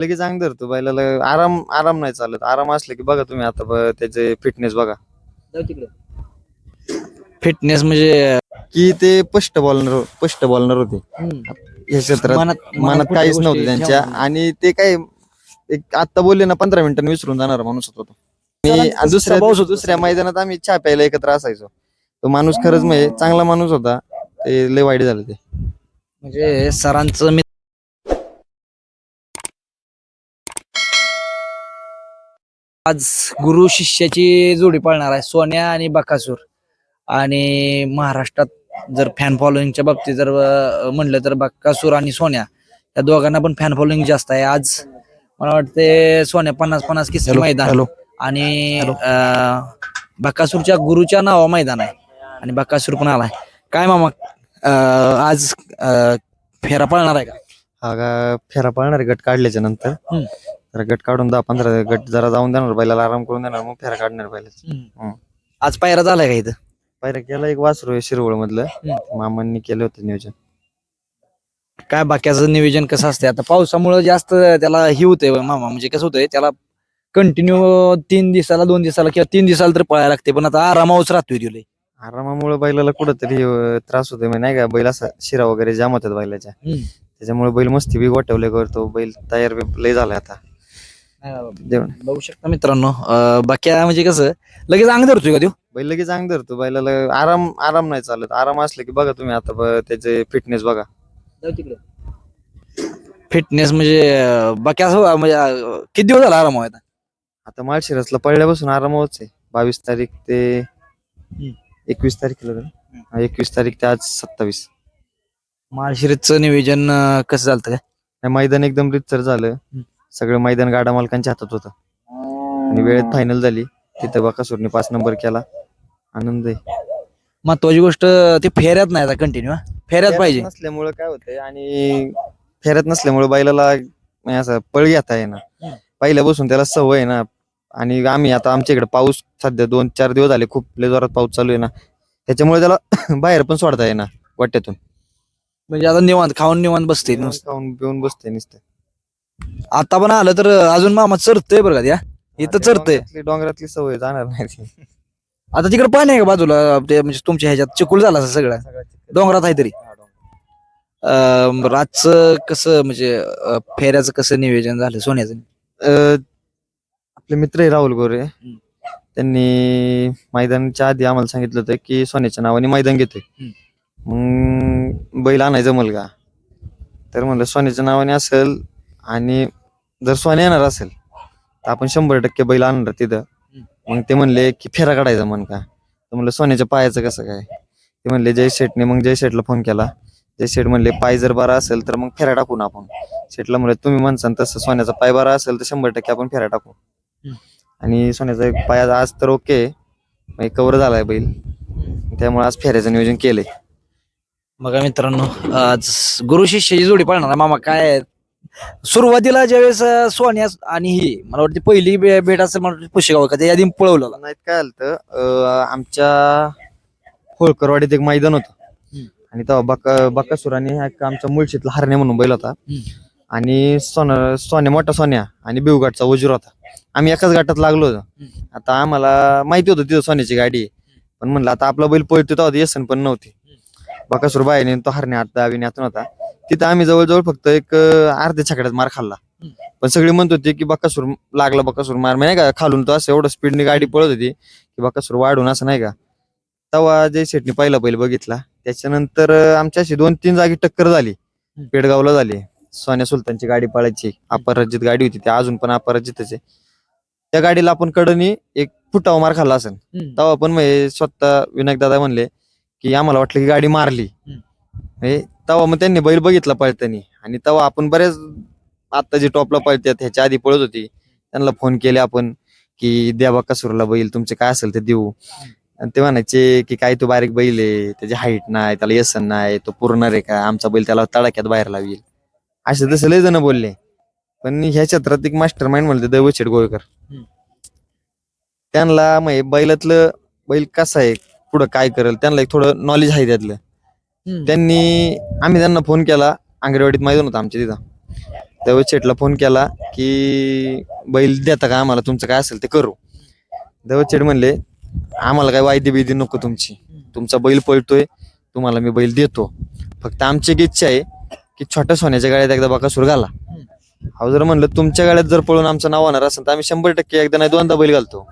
लगेच अंग धरतो बैलाला आराम आराम नाही चालत. आराम असले की बघा तुम्ही आता ब- त्याचे फिटनेस बघा. फिटनेस म्हणजे की ते स्पष्ट बॉलर स्पष्ट बॉलर होते. या क्षेत्रात मनात- मनात कुठल्या काहीच गोष्टी नव्हतं त्यांच्या. ठेवल्या. आणि ते काय एक आता बोलले ना पंधरा मिनिटांनी विसरून जाणार माणूस होता तो. मी सरांचा दुसऱ्या स्वभावच होता दुसऱ्या मैदानात आम्ही चहा प्यायला एकत्र असायचो. तो माणूस खरंच म्हणजे चांगला माणूस होता. ते लय वाईट झालं ते. म्हणजे सरांचं मी आज गुरु शिष्याची जोडी पाळणार आहे सोन्या आणि बकासूर. आणि महाराष्ट्रात जर फॅन फॉलोईंगच्या बाबतीत जर अं, म्हणलं तर बकासूर आणि सोन्या या दोघांना पण फॅन फॉलोईंग जास्त आहे. आज मला वाटते सोन्या पन्नास पन्नास किस्से मैदान आणि अं, बकासूरच्या गुरुच्या नावा मैदान आहे आणि बकासूर पण आलाय. काय मामा अं, आज अं, फेरा पळणार आहे का? हा फेरा पाळणार गट काढल्याच्या नंतर. हम्म. जरा गट काढून दहा पंधरा गट जरा जाऊन देणार बैलाला आराम करून देणार मग फेरा काढणार बैलाचा. हम्म. आज पायरा झालाय का इथं? पायऱ्या केला एक वासरू आहे शिरवळ मधलं. मामांनी केलं होतं नियोजन. काय बाक्याचं नियोजन कसं असते आता पावसामुळे जास्त त्याला ही होतंय बा मामा म्हणजे कसं होतंय त्याला कंटिन्यू तीन दिवसाला दोन दिवसाला किंवा तीन दिवसाला तर पळायला लागते पण आता आरामावच राहतोय तुले आरामामुळे बैलाला कुठंतरी अं, त्रास होतोय म्हणजे नाही का बैल असा शिरा वगैरे जाम होतात बैलाच्या. त्याच्यामुळे बैल मस्ती बी गोठवले करतो बैल तयार बी लय झालाय आता. जेवण बघू शकता मित्रांनो. अं, बाक्या म्हणजे कसं लगेच अंग धरतोय का त्यो बैल लगेच अंग धरतो. बैलाला आराम आराम नाही चालत. आराम असले की बघा तुम्ही आता ब- त्याचे फिटनेस बघा. फिटनेस म्हणजे अं, बाक्या असं म्हणजे अं, किती दिवस झाला आराम आता? आता माळशिरसला पडल्यापासून आरामच आहे. बावीस तारीख ते एकवीस तारखेला एकवीस तारीख ते आज सत्तावीस. माळशिरचं नियोजन अं, कसं झालं काय? मैदान एकदम रितसर झालं. सगळं मैदान गाडा मालकांच्या हातात होतं. आणि वेळेत फायनल झाली. तिथं बकासूरने पाच नंबर केला. आनंद आहे. महत्वाची गोष्ट ते फेऱ्यात नाही आता कंटिन्यू फेऱ्यात पाहिजे. नसल्यामुळे काय होतंय आणि फेऱ्यात नसल्यामुळे बैलाला म्हणजे असं पळ घेता आहे ना हम्म. पहिल्यापासून त्याला सवय आहे ना. आणि आम्ही आता आमच्या इकडे पाऊस सध्या दोन चार दिवस झाले खूप लय जोरात पाऊस चालू आहे ना. त्याच्यामुळे त्याला बाहेर पण सोडता येईना वाट्यातून म्हणजे आता निवांत खाऊन निवांत बसते. खाऊन पिऊन बसते नुसतं. आता पण आलं तर अजून मामा चरतोय बरं का त्या? इथं चरतोय. डोंगरातली- डोंगरातली सवय जाणार नाही ती. आता तिकडे पाणी आहे का बाजूला? ते म्हणजे तुमच्या ह्याच्यात चिकुल झाला असं सगळं. डोंगरात आहे तरी. हा, डोंगर. अं, रातचं कसं म्हणजे अं, फेऱ्याचं कसं नियोजन झालं सोन्याचं? अं, आपले मित्र आहे राहुल गोरे. त्यांनी मैदानच्या आधी आम्हाला सांगितलं होतं की सोन्याच्या नावाने मैदान घेतोय. मग बैल आणायचं मुलगा तर म्हणलं सोन्याच्या नावाने असेल आणि जर सोन्या येणार असेल तर आपण शंभर टक्के बैल आणणार तिथं. मग ते म्हणले की फेरा काढायचा म्हण का? तर म्हणलं सोन्याच्या पायाचं कसं काय? ते म्हणले जय शेठने मग जय शेठला फोन केला. जय शेठ म्हणले पाय जर बरा असेल तर मग फेरा टाकू ना आपण. शेठला म्हणलं तुम्ही म्हणसान तसं सोन्याचा पाय बरा असेल तर शंभर टक्के आपण फेरा टाकू. आणि सोन्याचा एक पाय आज तर ओके कव्हर झालाय बैल. त्यामुळे आज फेऱ्याचं नियोजन केलंय. बघा मित्रांनो आज गुरु शिष्याची जोडी पाळणार मामा काय आहे? सुरुवातीला ज्यावेळेस अं, सोन्या आणि ही मला वाटते पहिली बे- भेट असेल मला वाटतं पुशेगाव का आधी पळवलं नाहीत काय आलं तर आमच्या होळकरवाडीत एक मैदान होतं. हम्म. आणि तेव्हा बका बकासुराने हा एक आमच्या मुळशीतला हरणे म्हणून बैल होता. आणि सोन सोन्या मोठा सोन्या आणि बिवगाटचा वजीर होता. आम्ही एकाच गाठात लागलो होतो. आता आम्हाला माहिती होतं तिथं सोन्याची गाडी. आहे. पण म्हणलं आता आपला बैल पळतो तेव्हा येसन पण नव्हती. बकासूर बाईने तो हरणे आत दावीने आतून होता. तिथं आम्ही जवळजवळ फक्त एक अं, अर्ध्या छकड्यात मार खाल्ला. पण सगळी म्हणत होती की बकासूर लागला बकासूर मार. नाही का खालून तो असं एवढं स्पीडने गाडी पळत होती की बकासूर वाढून असं नाही का. तेव्हा जय शेटने पहिला बैल बघितला त्याच्यानंतर अं, आमच्याशी दोन तीन जागी टक्कर झाली. पेडगावला झाली. सोन्या सुलतानची गाडी पळायची. अपराजित गाडी होती ती अजून पण अपराजितच आहे. त्या गाडीला आपण कडनी एक फुटावा मार खाल्ला असेल. तेव्हा पण म्हणजे स्वतः विनायक दादा म्हणले की आम्हाला वाटलं की गाडी मारली. म्हणजे तेव्हा मग त्यांनी बैल बघितला पळतानी. आणि तेव्हा आपण बऱ्याच आता जे टॉपला पळतात ह्याच्या आधी पळत होती. त्यांना फोन केले आपण की द्या बा कसूरला बैल तुमचे काय असेल ते देऊ. आणि ते म्हणायचे की काय तो बारीक बैल आहे त्याची हाईट नाही त्याला यसन नाही तो पुरणार आहे का आमचा बैल त्याला तडाक्यात बाहेर लावेल. असे तसे लय जण बोलले. पण ह्या क्षेत्रात एक मास्टर माइंड म्हणते दैवशेठ गोळकर. त्यांना म्हणजे बैलातलं बैल कसा आहे पुढं काय करेल त्यांना एक थोडं नॉलेज आहे त्यातलं. त्यांनी आम्ही त्यांना फोन केला आंगरेवाडीत मैदान होतं आमच्या तिथं. दैवत शेटला फोन केला की बैल देता का आम्हाला? तुमचं काय असेल ते करू. दैवत शेट म्हणले आम्हाला काय वायदी बिदी नको तुमची. तुमचा बैल पळतोय तुम्हाला मी बैल देतो. फक्त आमची एक इच्छा आहे की छोट्या सोन्याच्या गाड्यात एकदा बाकासूर घाला. अहो जर म्हणलं तुमच्या गाड्यात जर पळून आमचं नाव होणार असेल तर आम्ही शंभर टक्के एकदा नाही दोनदा बैल घालतो.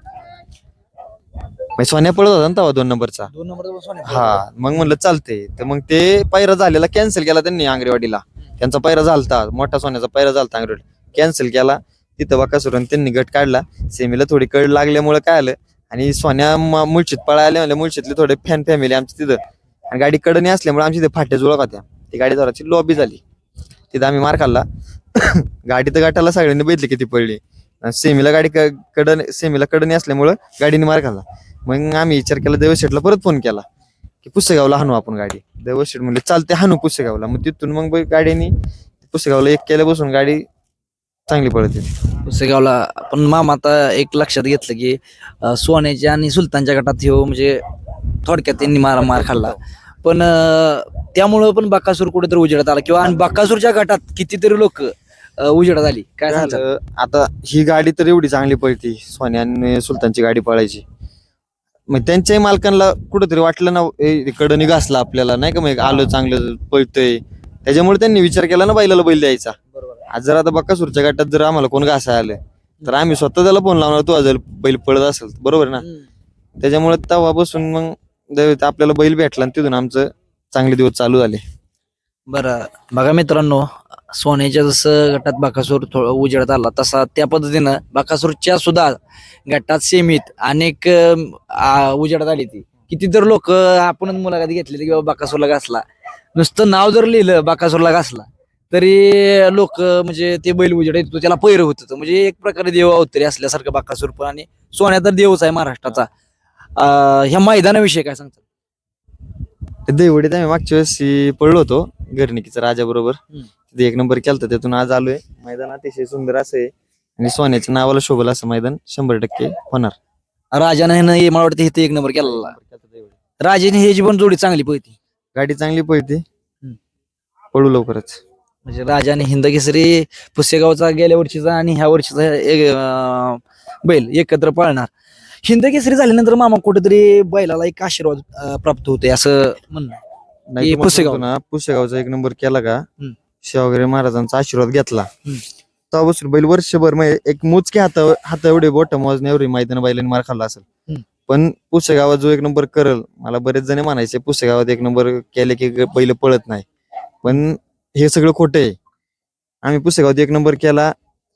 मग सोन्या पळत होता ना तेव्हा दोन नंबरचा. दोन नंबर हा मग म्हणलं चालते तर मग ते पायरा झालेला कॅन्सल केला त्यांनी आंगरेवाडीला त्यांचा पायरा झालता मोठा सोन्याचा पायरा झालता आंगरेवाडी कॅन्सल केला तिथं बाकासुरन त्यांनी गट काढला. सेमीला थोडी कड लागल्यामुळे काय आलं? आणि सोन्या मुळशीत पळा आले म्हणजे मुळशीतले थोडे फॅन फॅमिली आमची तिथं. आणि गाडी कडणी असल्यामुळे आमची तिथे फाट्या जुळक होत्या. ती गाडी जोराची लॉबी झाली. तिथं आम्ही मार खाल्ला. गाडी तर गाठाला सगळ्यांनी बघितली किती पडली. आणि सेमीला गाडी कडन सेमीला कडणी असल्यामुळं गाडीने मार खाल्ला. मग आम्ही विचार केला देवशेटला परत फोन केला की पुसेगावला हाणू आपण गाडी. देवशेट म्हणले चालते हाणू पुसेगावला. मग तिथून मग गाडीने पुसेगावला एक केल्या बसून गाडी चांगली पळते. पुसेगावला पण मामा आता एक लक्षात घेतलं की अं, सोन्याच्या आणि सुलतानच्या गटात ह्यो म्हणजे थोडक्यात त्यांनी मार मार खाल्ला. पण अं, त्यामुळं पण बाकासूर कुठेतरी उजेडात आला किंवा आणि बाकासूरच्या गटात कितीतरी लोक उजेडात आली. काय झालं, आता ही गाडी तर एवढी चांगली पळती सोन्या आणि सुलतानची गाडी पळायची. मग त्यांच्याही मालकांना कुठंतरी वाटलं ना ए, कडनी घासला आपल्याला नाही का? मग आलं चांगलं पळतंय. त्याच्यामुळे त्यांनी विचार केला ना बैलाला बैल द्यायचा. आज जर आता बक्कासूरच्या गटात जर आम्हाला कोण घासाय आलं तर आम्ही स्वतः त्याला फोन लावणार तू जर बैल पळत असेल तर, बरोबर ना? त्याच्यामुळे तेव्हा बसून मग दैवत आपल्याला बैल भेटला आणि तिथून आमचं चांगले दिवस चालू झाले. बरं बघा मित्रांनो सोन्याच्या जसं गटात बाकासूर थोडं उजेडात आला तसा त्या पद्धतीनं बाकासूरच्या सुद्धा गटात सेमीत अनेक आ, उजेडात आली ती. किती तर लोक आपणच मुलाखत घेतली की बाबा बाकासूरला घासला. नुसतं नाव जर लिहिलं बाकासूरला घासला तरी लोक म्हणजे ते बैल उजेड येतो त्याला पैर होत म्हणजे एक प्रकारे देव अवतरी असल्यासारखं बाकासूर पण आणि सोन्या तर देवच आहे महाराष्ट्राचा. ह्या मैदानाविषयी काय सांगतात ते देवडीत आम्ही मागच्या वेळेस पडलो होतो. गर्निकीचा राजा बरोबर. तिथे एक नंबर केलता त्यातून आज आलोय. मैदान अतिशय सुंदर असं आहे. आणि सोन्याच्या नावाला शोभल असं मैदान शंभर टक्के होणार. राजाने ह्यानं हे मला वाटतं इथे एक नंबर केलेला. राजाने ह्याची पण जोडी चांगली पळती. गाडी चांगली पळते. पळू लवकरच. म्हणजे राजाने हिंद केसरी पुसेगावचा गेल्या वर्षीचा आणि ह्या वर्षीचा एक, अं, बैल एकत्र पाळणार. हिंद केसरी झाल्यानंतर मामा कुठेतरी बैलाला एक आशीर्वाद अं, प्राप्त होते असं म्हणणं आहे. नाही तुम्हाला पुसेगाव. सांगतो ना पुसेगावचा एक नंबर केला का हम्म. शिवागरे महाराजांचा आशीर्वाद घेतला हम्म. तेव्हापासून बैल वर्षभर म्हणजे एक मोजके हात हात एवढे बोट मोजणे एवढे मैदान बैलांनी मार खाल्ला असेल हम्म. पण पुसेगावात जो एक नंबर करल मला बरेच जण म्हणायचे पुसेगावात एक नंबर केले की ग- बैल पळत नाही पण हे सगळं खोटं आहे आम्ही पुसेगावात एक नंबर केला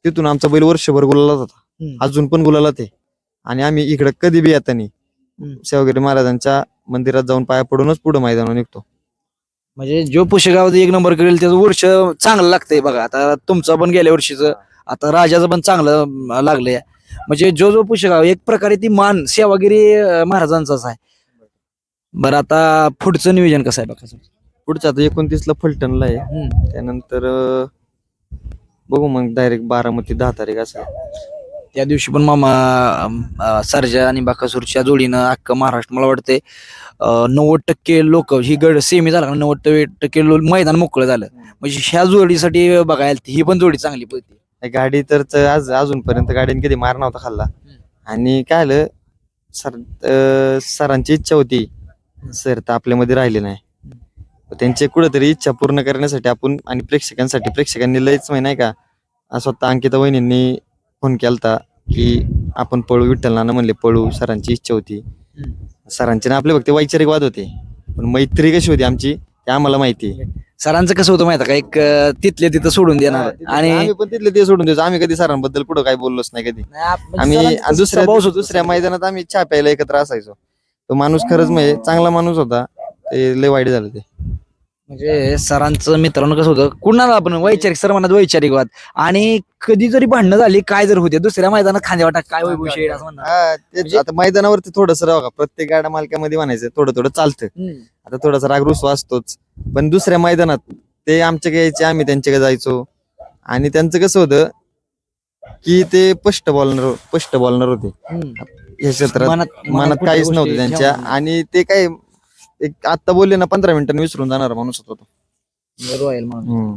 तिथून आमचा बैल वर्षभर गुलाला होता हम्म. अजून पण गुलाला ते आणि आम्ही इकडे कधी बी येतानी हम्म. शिवगिरी महाराजांच्या मंदिरात जाऊन पाया पडूनच पुढे मैदानावर निघतो म्हणजे जो पुसेगावात एक नंबर करेल त्याचं वर्ष चांगलं लागतंय बघा. आता तुमचं पण गेल्या वर्षीचं आता राजाचं पण चांगलं लागलंय. म्हणजे जो जो पुसेगाव एक प्रकारे ती मान सेवागिरी महाराजांचाच आहे. बरं आता पुढचं नियोजन कसं आहे बघा पुढच्या आता एकोणतीस ला फलटणला आहे. त्यानंतर बघू मग डायरेक्ट बारामती दहा तारीख असं. त्या दिवशी पण मामा सरजा आणि बाकासूरच्या जोडीनं अख्खं महाराष्ट्र मला वाटते नव्वद टक्के लोक ही गड सेमी झाला नव्वद टक्के मैदान मोकळं झालं. म्हणजे ह्या जोडीसाठी बघायला ही पण जोडी चांगली पडते नाही, गाडी तर आज अजूनपर्यंत गाडीने कधी मार नव्हता खाल्ला. आणि काय आलं सर सरांची इच्छा होती. सर तर आपल्यामध्ये राहिले नाही. त्यांची कुठेतरी इच्छा पूर्ण करण्यासाठी आपण आणि प्रेक्षकांसाठी प्रेक्षकांनी लयच नाही का स्वतः अंकिता वहिनींनी फोन केलता की आपण पळू विठ्ठल नाना म्हणले पळू सरांची इच्छा होती. सरांचे ना आपले फक्त वैचारिक वाद होते. पण मैत्री कशी होती आमची ते आम्हाला माहिती आहे. सरांचं कसं होतं माहिती का? एक अं, तिथले तिथं सोडून देणार. आणि आम्ही पण तिथले ते सोडून द्यायचो आम्ही कधी सरांबद्दल पुढे काही बोललोच नाही कधी. म्हणजे आम्ही दुसऱ्या स्वभावच होता दुसऱ्या. मैदानात आम्ही चहा प्यायला एकत्र असायचो. तो माणूस खरंच म्हणजे चांगला माणूस होता. ते लय वाईट झालं ते. म्हणजे सरांचं मित्रांनो कसं होतं कुणाला आपण वैचारिक सर म्हणत वैचारिक वाद. आणि कधी जरी भांडणं झाली काय जर होते दुसऱ्या मैदानात खांदे वाटा काय वैभव शेड असं म्हणणार हा, तेच म्हणजे- आता मैदानावरती थोडस राहा प्रत्येक गाड्या मालकामध्ये म्हणायचं थोडं थोडं चालतं. हम्म. आता थोडासा राग रुसवा असतोच. पण दुसऱ्या मैदानात ते आमच्याकडे यायचे आम्ही त्यांच्याकडे जायचो. आणि त्यांचं कसं होतं की ते स्पष्ट बॉलर स्पष्ट बॉलर होते. हम्म. या क्षेत्रात मनात काहीच नव्हतं त्यांच्या. आणि ते काय एक आता बोलले ना पंधरा मिनिटांनी विसरून जाणार माणूस होता तो. म्हणून.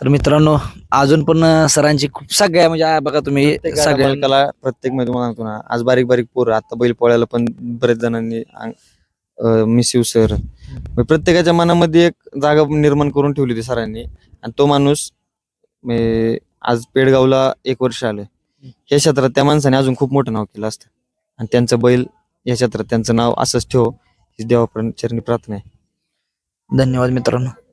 तर मित्रांनो अजून पण सरांची खूप सगळ्या म्हणजे आ, बघा तुम्ही सगळ्या प्रत्येकमध्ये तुम्हाला सांगतो ना आज बारीक बारीक पोरं आता बैल पोळ्याला पण बरेच जणांनी मिसयू सर प्रत्येकाच्या मनामध्ये एक जागा निर्माण करून ठेवली होती सरांनी. आणि तो माणूस म्हणजे आज पेडगावला एक वर्ष आलं. या क्षेत्रात त्या माणसाने अजून खूप मोठं नाव केलं असतं. आणि त्यांचं बैल या क्षेत्रात त्यांचं नाव असंच ठेव. देवापर्यंत चरणी प्रार्थना आहे. धन्यवाद मित्रांनो.